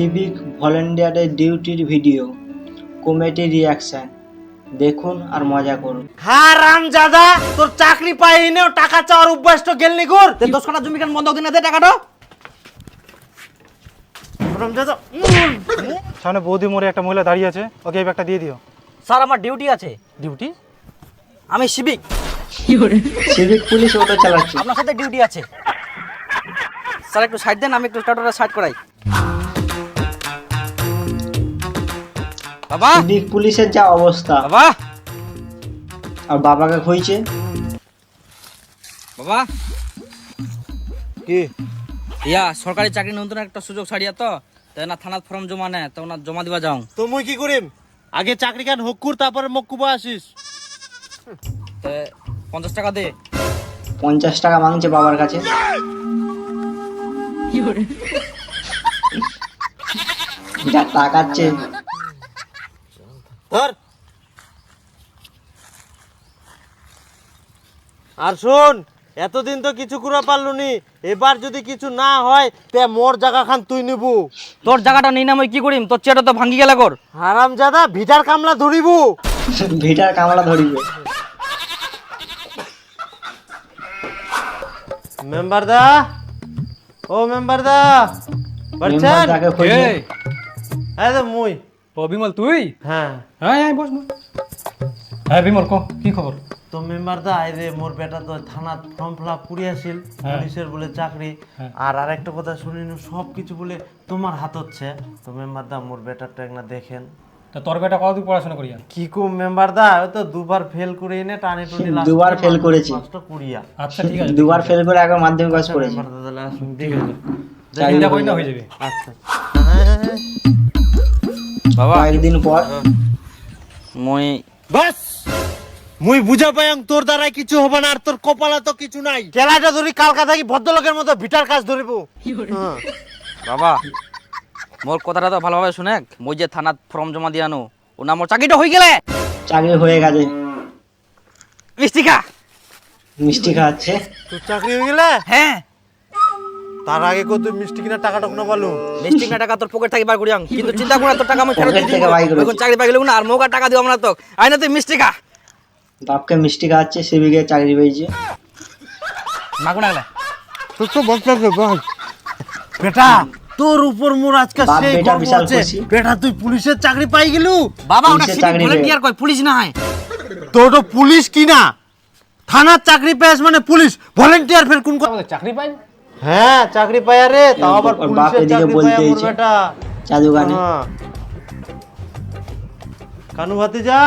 Civic ভলেন্টিয়ারের ডিউটির video comedy reaction দেখুন আর মজা করুন। হ্যাঁ রাম দাদা তোর চাকরি পাই নেও টাকা চাওয়ার অভ্যাস তো গেলনি কর দশ কাটা জমি কেন বন্ধক দিনে দে টাকাটা। রামজাদা সামনে বৌদি মোড়ে একটা মহিলা দাঁড়িয়ে আছে ওকে এই ব্যাগটা দিয়ে দিও। স্যার আমার ডিউটি আছে। ডিউটি আমি সিভিক সিভিক পুলিশ অটো চালাচ্ছে। আপনার সাথে ডিউটি আছে। স্যার একটু সাইড দেন আমি একটু টাটাটা সাইড করাই। বাবা। সিভিক পুলিশের যা অবস্থা। বাবা। আর বাবাকে খুঁজছে। বাবা। কি? ইয়া সরকারি চাকরি নতুন একটা সুযোগ ছাড়িয়া তো। তাই না থানাত ফর্ম জমা নেয় তো না জমা দিবা যাও। তো মুই কি করিম? আগে চাকরি খান হকুর তারপরে মকুবা আসিস। তে পঞ্চাশ টাকা দে। পঞ্চাশ টাকা মাংছে বাবার কাছে। যা টাকাচ্ছে ধর। আর শোন এতদিন তো কিছু করে পারলুনি এবার যদি কিছু না হয় তে মোর জায়গা খান তুই নিবু। তোর জায়গাটা নেই না মই কি করিম? তোর চেয়ারটা তো ভাঙ্গি গেলা কর। হারাম জাদা ভিটার কামলা ধরিবু। ভিটার কামলা ধরিবে। মেম্বার দা ও মেম্বার দা মেম্বারটাকে এই তো মুই। ও বিমল তুই? হ্যাঁ। হ্যাঁ হ্যাঁ বস বস। হ্যাঁ বিমল কো কি খবর? তো মেম্বার দা যে মোর বেটা তো থানাত ফর্ম ফিল আপ করিয়াছিল হ্যাঁ। পুলিশের বলে চাকরি। হ্যাঁ। আর আরেকটা কথা শুনিনু সব কিছু বলে তোমার হাত হচ্ছে। তো মেম্বার দা মোর বেটারটা একনা দেখেন। তা তোর বেটা কতদূর পড়াশোনা করিয়া? কি কো মেম্বার দা ওই তো দুবার ফেল করে এনে টানি টুনি last দুবার মাত্র করেছি। পাঁচটা কুড়িয়া আচ্ছা ঠিক আছে। দুবার ফেল করে একবার মাধ্যমিক পাস করেছে। মেম্বার দা তাহলে আসুন ঠিক আছে। চিন্তা করি না হয়ে যাবে। আচ্ছা। বাবা। কয়েকদিন পর। মই বাস! মুই বুঝা পাইং তোর দ্বারাই কিছু হবে না আর তোর কপালে তো কিছু নাই। কেলাটা ধরি কালকা থাকি ভদ্রলোকের মতো ভিটার কাজ ধরিব। হ্যাঁ। বাবা মোর কথাটা তো ভালোভাবে শুনে মই যে থানাত ফর্ম জমা দিয়ানো ও না মোর চাকরিটা হয়ে গেলে। চাকরি হয়ে গেছে। মিষ্টি খা। মিষ্টি তোর চাকরি হয়ে গেলে? হ্যাঁ। তার আগে কো তুই মিষ্টি কিনা টাকা টক না পালু? মিষ্টি না টাকা তোর পকেট থেকে বার করিয়াং। কিন্তু চিন্তা করে তোর টাকা আমি ফেরত দিয়ে। এখন চাকরি পাই গেলে না আর মোকা টাকা দিব আমরা তো আই না তুই মিষ্টি খা। বাপকে মিষ্টি খাওয়াচ্ছে সিভিকে চাকরি পেয়েছে। মাগু না তোর তো বলতে বল বেটা তোর উপর মোর আজকে বাপ সেই গর্ব বিশাল আছে। খুশি। বেটা তুই পুলিশের চাকরি পাই গেলু? বাবা ওটা চাকরি ভলান্টিয়ার কয় পুলিশ না হয়। তোর তো পুলিশ কিনা? থানার চাকরি পেয়েছ মানে পুলিশ। ভলেন্টিয়ার ফের কোন চাকরি পাই? হ্যাঁ চাকরি পায় রে তাও আবার পুলিশের চাকরি পায় মোর। বেটা চাদু গানে হ্যাঁ। কানু ভাতিজা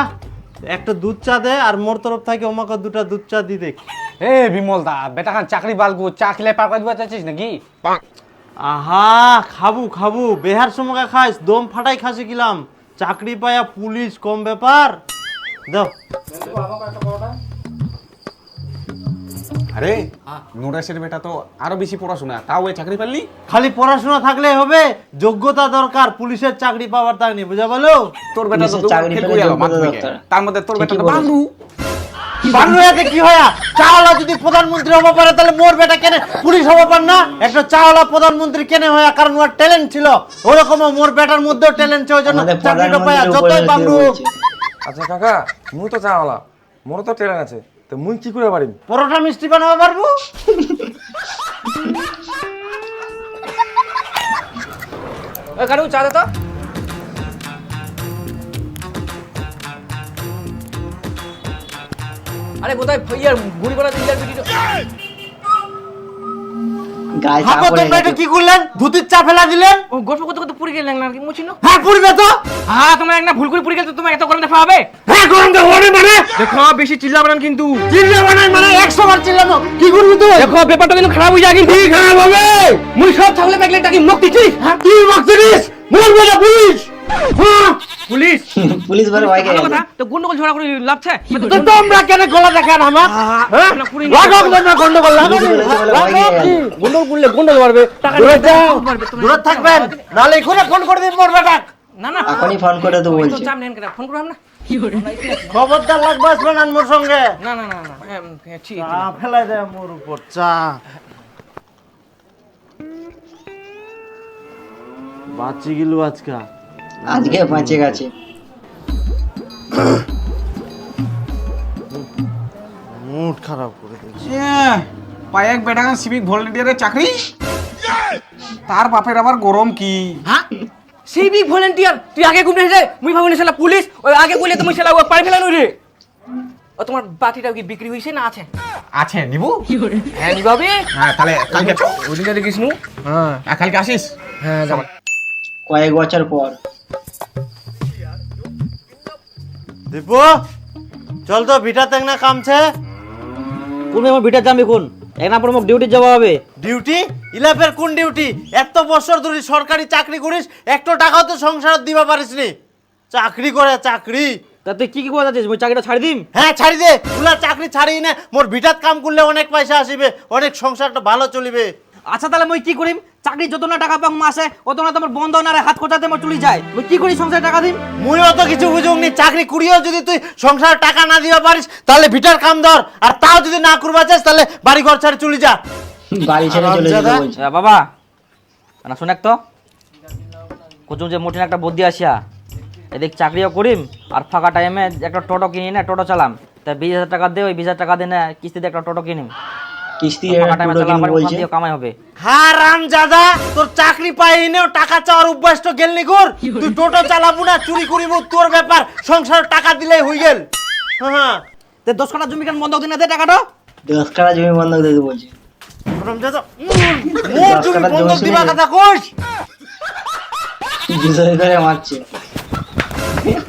একটা দুধ চা দে আর মোর তরফ থেকে আমাকে দুটা দুধ চা দি দেখ। এ বিমল দা বেটা খান চাকরি বালগু চা খেলে পার করে দিবা চাচ্ছিস নাকি? আহা খাবু খাবু বেহার সময় খাইস দম ফাটাই খাসি কিলাম চাকরি পায়া পুলিশ কম ব্যাপার। দাও। আরে নোরাসের বেটা তো আরও বেশি পড়াশোনা তাও ওই চাকরি পারলি খালি পড়াশোনা থাকলে হবে যোগ্যতা দরকার পুলিশের চাকরি পাওয়ার তাক নেই বুঝা বলো তোর বেটা তো চাকরি পেলে। তার মধ্যে তোর বেটা তো বাংলাতে কি হয়? চাওয়ালা যদি প্রধানমন্ত্রী হব পারে তাহলে মোর বেটা কেন? পুলিশ হব পার না? একটা চাওয়ালা প্রধানমন্ত্রী কেন হয় কারণ ওর ট্যালেন্ট ছিল। ওরকম ওর বেটার মধ্যেও ট্যালেন্ট ছিল ওই জন্য চাকরিটা পায়া। যতই আচ্ছা কাকা মুই তো চাওয়ালা মোর তো ট্রেন আছে। তো মুই কি করে পারিম? পরোটা মিষ্টি বানাবো পারব? কারু চা দে তো। আরে কোথায় ইয়ার গুড়ি বলা ইয়ার ভিডিও গায়ে চা তোমরা এটা কি করলেন? ধুতির চা ফেলা দিলেন? ও গল্প করতে করতে পুরি গেলেন না কি মুছিনো হ্যাঁ তো। হ্যাঁ তোমার একটা ভুল করে পুরি গেলে তোমার এত গরম দেখা হবে। হ্যাঁ গরম তো হবে মানে? দেখো বেশি চিল্লাবেন কিন্তু। চিল্লা বানাই মানে একশো বার চিল্লানো কি করবি তুই? দেখো ব্যাপারটা কিন্তু খারাপ হয়ে যায় কিন্তু। খারাপ হবে? মুই সব ছাগলে পাকলে টাকি মুখ দিচ্ছিস হ্যাঁ কি না পুলিশ হ্যাঁ পুলিশ? পুলিশ বলে খেয়ে কথা? তো গন্ডগোল ঝগড়া করে লাভছে? তো তোমরা কেন গলা দেখান আমার হ্যাঁ? না, লাগাও না গন্ডগোল লাগাও গন্ডগোল করলে গন্ডগোল পারবে দূরে যাও দূরে থাকবেন নালে এখানে ফোন করে দিন মোর বেটা। না না। এখনই ফোন করে তো বলছে। চাপ নেন কেন? ফোন করলাম না? খবরদার লাগবে আসবেন আর সঙ্গে। না না না না হ্যাঁ, ঠিক ফেলাই দেয় মোর উপর চা। বাঁচি গেল আজকা। আজকে বাঁচে গেছে। মুড খারাপ করে দিয়েছে। পায়ে এক বেটা সিভিক ভলেন্টিয়ারের চাকরি? তার বাপের আবার গরম কি? হ্যাঁ? সিভিক ভলেন্টিয়ার তুই আগে ঘুমনে রে মুই ভাবনি শালা পুলিশ? ওই আগে কইলে তুমি শালা পাই ফেলানো রে। ও তোমার বাতিটা কি বিক্রি হইছে না আছে? আছে নিবু? হ্যাঁ নিবাবে হ্যাঁ তাহলে কালকে। ওদিকে দেখিস নু। হ্যাঁ। কালকে আসিস? হ্যাঁ যাব কয়েক বছর পর। দীপু চল তো ভিটা তেং না কামছে। কোন আমার বিটা যাম এখন এক না পর মোক ডিউটি যাওয়া হবে। ডিউটি ইলাফের কোন ডিউটি এত বছর ধরে সরকারি চাকরি করিস একটু টাকাও তো সংসার দিবা পারিস নি চাকরি করে চাকরি। তা তুই কি কি করে যাচ্ছিস? মুই চাকরিটা ছাড়ি দিম? হ্যাঁ ছাড়ি দে। তুলা চাকরি ছাড়ি না। মোর ভিটাত কাম করলে অনেক পয়সা আসিবে অনেক সংসারটা ভালো চলিবে। আচ্ছা তাহলে মুই কি করিম? চাকরি যত না টাকা পাং মাসে অত না তোমার বন্ধ না হাত খোঁচাতে মোর চলি যায় মুই কি করি সংসারে টাকা দিম? মুই অত কিছু বুঝুক নি চাকরি করিও যদি তুই সংসার টাকা না দিবা পারিস তাহলে ভিটার কাম ধর। আর তাও যদি না করবা চাস তাহলে বাড়ি ঘর ছাড়ে চলে যা। বাড়ি ছেড়ে চলে এ বাবা না শুনেক তো কুচুম যে মোটিন একটা বুদ্ধি আসিয়া এদিক চাকরিও করিম আর ফাঁকা টাইমে একটা টোটো কিনি না টোটো চালাম। তা বিশ হাজার টাকা দে ওই বিশ হাজার টাকা দিয়ে না কিস্তিতে একটা টোটো কিনিম। কিস্তি বলছে। কামাই হবে। হ্যাঁ রাম দাদা তোর চাকরি পাই নেও টাকা চাওয়ার অভ্যাস তো গেল নি কর তুই টোটো চালাবো না চুরি করিব তোর ব্যাপার। সংসার টাকা দিলেই হই গেল। হ্যাঁ তে দশ কাটা জমি কেন বন্ধক দিন দে টাকাটা? দশ কাটা জমি বন্ধক দিতে বলছে। রাম দাদা মোর কাঠার বন্ধক দিবা কথা দুজনে ধরে মারছে।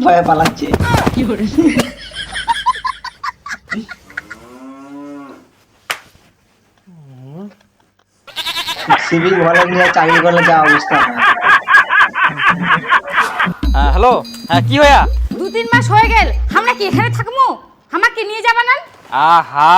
ভয়ে পালাচ্ছে। সিভিক ভলেন্টিয়ার চাকরি করলে যা অবস্থা। হ্যাঁ হ্যালো? হ্যাঁ কি হয়া দু তিন মাস হয়ে গেল আমরা কি এখানে থাকব? আমাকে নিয়ে যাবা না? আহা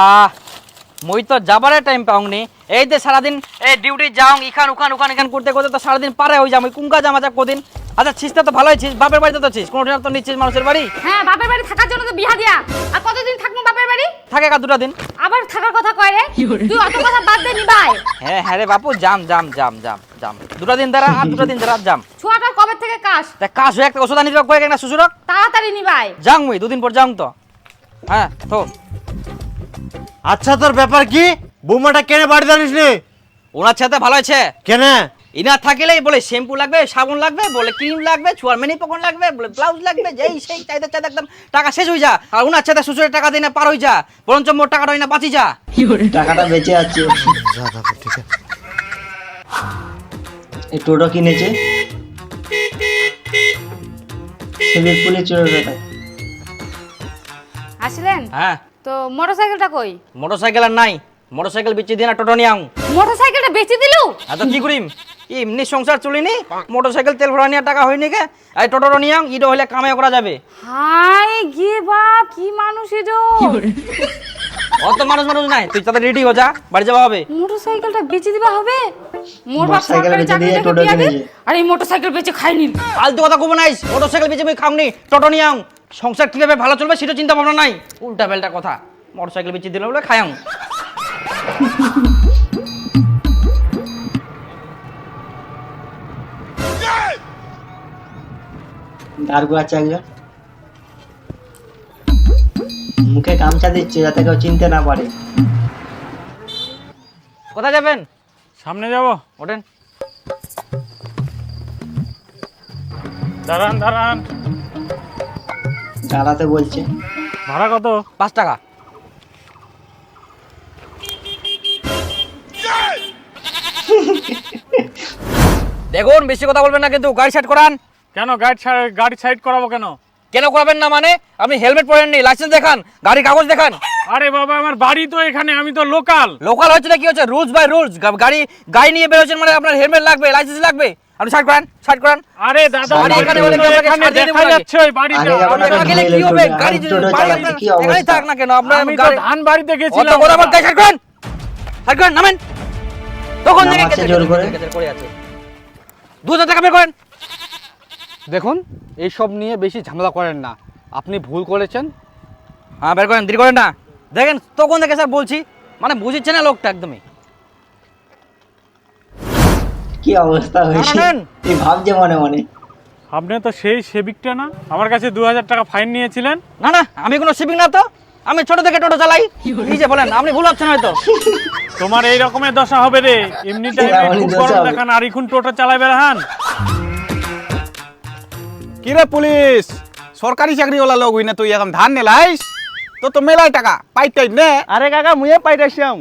মই তো যাবারে টাইম পাওনি। এই যে সারাদিন এই ডিউটি যাও ইখান উখান উখান এখান করতে করতে তো সারাদিন পারে হয়ে যাম কুঙ্কা জামা যা কদিন। আচ্ছা ছিসটা তো ভালোই ছিস। বাপের বাড়িতে তো ছিস। কোনোদিন তো নিচ্ছিস মানুষের বাড়ি? হ্যাঁ বাপের বাড়ি থাকার জন্য তো বিহা দিয়া। আর কতদিন থাকব বাপের বাড়ি? থাকে কা দুটা দিন। আবার থাকার কথা কয় রে। তুই অত কথা বাদ দে নিবাই। হ্যাঁ হ্যাঁ রে বাপু জাম জাম জাম জাম জাম। দুটা দিন দ্বারা আর দুটা দিন দ্বারা জাম। ছুয়াটার কবে থেকে কাশ? তা কাজ হয়ে একটা ওষুধ আনি দিবা কয়েক একটা শ্বশুরক? তাড়াতাড়ি নিবাই। যাং মুই দুদিন পর যাং তো। হ্যাঁ তো আচ্ছা তোর ব্যাপার কি? বৌমাটা কেনে বাড়ি জানিস নি? ওনার সাথে ভালো আছে। কেনে? ইনা থাকিলেই বলে শ্যাম্পু লাগবে সাবুন লাগবে বলে ক্রিম লাগবে ছুয়ার মেনি পকন লাগবে বলে ব্লাউজ লাগবে যেই সেই চাইতে চাইতে একদম টাকা শেষ হয়ে যা। আর উনার সাথে শ্বশুরের টাকা দিয়ে না পার হয়ে যা বরঞ্চ মোর টাকাটা হয় না বাঁচি যা। টাকাটা বেঁচে আছে। এই টোটো কিনেছে। সিভিক পুলিশ টোটোটা আসলেন? হ্যাঁ। তো মোটরসাইকেলটা কই? মোটরসাইকেল আর নাই। মোটরসাইকেল বেচে দিয়ে না টোটো নিয়ে আং মোটরসাইকেলটা বেচে দিলু? তো কি করিম? এমনি সংসার চলিনি মোটরসাইকেল তেল ভরা নিয়ে টাকা হয়নি কে এই টোটোটা নিয়ে আং ইটো হলে কামাই করা যাবে। হাই গে বাপ কি মানুষ এটো অত মানুষ মানুষ নাই তুই তাদের রেডি হয়ে যা বাড়ি যাওয়া হবে। মোটরসাইকেলটা বেচে দিবা হবে? মোর বাপ সরকারি বেচে চাকরি দিয়ে টোটো বিয়া দিল কিনেছে। আর এই মোটরসাইকেল বেচে খাইনি ফালতু কথা কব নাইস মোটরসাইকেল বেচে আমি খামনি টোটো নিয়ে আং সংসার কীভাবে ভালো চলবে সেটা চিন্তা ভাবনা নাই। উল্টা পাল্টা কথা মোটরসাইকেল বেচে দিলে বলে খায়াং দাঁড় আছে একজন। মুখে গামছা দিচ্ছে যাতে কেউ চিনতে না পারে। কোথায় যাবেন? সামনে যাব ওঠেন। দাঁড়ান দাঁড়ান। দাঁড়াতে বলছে। ভাড়া কত? পাঁচ টাকা। দেখুন বেশি কথা বলবেন না কিন্তু গাড়ি সাইড করান। কেন গাড়ি গাড়ি সাইড করাবো কেন কেন করাবেন না মানে আপনি হেলমেট পরেননি লাইসেন্স দেখান গাড়ির কাগজ দেখান আরে বাবা আমার বাড়ি তো এখানে আমি তো লোকাল লোকাল হচ্ছে না কি হচ্ছে রুলস বাই রুলস গাড়ি গাড়ি নিয়ে বেরোচ্ছেন মানে আপনার হেলমেট লাগবে লাইসেন্স লাগবে আপনি সাইড করান সাইড করান আরে দাদা বাড়ি এখানে এখানে আপনাকে এখানে দেখা যাচ্ছে ওই বাড়িটা আপনি না, না গেলে কি হবে গাড়ি যদি বাড়ি অবস্থা? থাক না কেন আপনার আমি তো ধান বাড়িতে গেছিলাম কথা বলতে সাইড করেন সাইড করেন নামেন তখন থেকে জোর করে। আছে দু হাজার টাকা বের করেন দেখুন এইসব নিয়ে বেশি ঝামেলা করেন না। আপনি ভুল করেছেন। হ্যাঁ বের করেন দেরি করেন না। দেখেন তখন থেকে স্যার বলছি মানে বুঝিচ্ছে না লোকটা একদমই। কি অবস্থা হয়েছে? এই ভাবছে মনে মনে? আপনি তো সেই সেবিকটা না? আমার কাছে দু হাজার টাকা ফাইন নিয়েছিলেন। না না আমি কোনো শিপিং না তো। আমি ছোট থেকে টোটো চালাই। যে বলেন আপনি ভুল ভাবছেন হয়তো। তোমার এই রকমের দশা হবে রে। এমনি টাইমে খুব গরম হবে। দেখান আর এখন টোটো চালাই বেড়াহান কিরে পুলিশ? সরকারি চাকরিওয়ালা লোক হই না তুই এখন ধান নেলাইস? তো তো মেলাই টাকা পাইতাই নে। আরে কাকা মুয়ে পাইটাছিলাম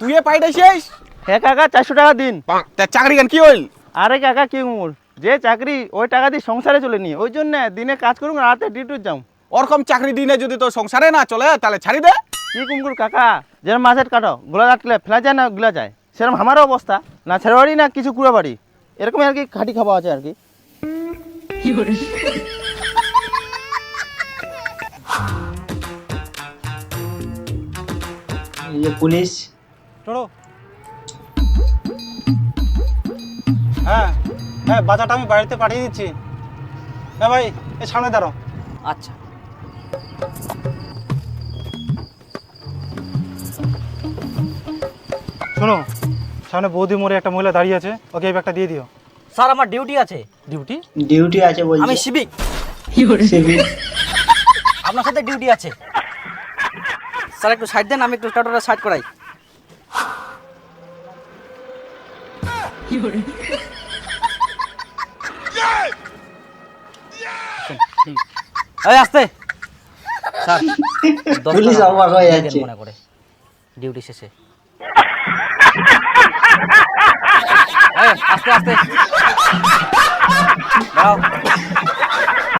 তুই পাইতাইছিস হ্যাঁ কাকা চারশো টাকা দিন। তা চাকরি কেন কি হইল? আরে কাকা কি মোর যে চাকরি ওই টাকা দিয়ে সংসারে চলে নি ওই জন্য দিনে কাজ করুন রাতে ডিউটি যাও ওরকম চাকরি দিনে যদি তোর সংসারে না চলে তাহলে ছাড়ি দে। কি কুমকুর কাকা? যেরকম মাছের কাটো গোলা কাটলে ফেলা যায় না গুলা যায়। সেরকম আমারও অবস্থা। না ছেড়ে বাড়ি না কিছু কুড়া বাড়ি এরকম আর কি খাটি খাওয়া আছে আর কি। পুলিশ। টোটো হ্যাঁ হ্যাঁ বাজারটা আমি বাড়িতে পাঠিয়ে দিচ্ছি। হ্যাঁ ভাই এই সামনে দাঁড়াও। আচ্ছা। শোনো সামনে বৌদি মোড়ে একটা মহিলা দাঁড়িয়ে আছে ওকে এই ব্যাগটা দিয়ে দিও। স্যার আমার ডিউটি আছে। ডিউটি? ডিউটি আছে আমি বলছে শিবিক আপনার সাথে ডিউটি আছে। স্যার একটু সাইড দেন আমি একটু টোটোটা সাইড করাই। এই আসতে। স্যার পুলিশ অবাক হয়ে যাচ্ছে। মনে করে। ডিউটি শেষে। আস্তে আস্তে দাও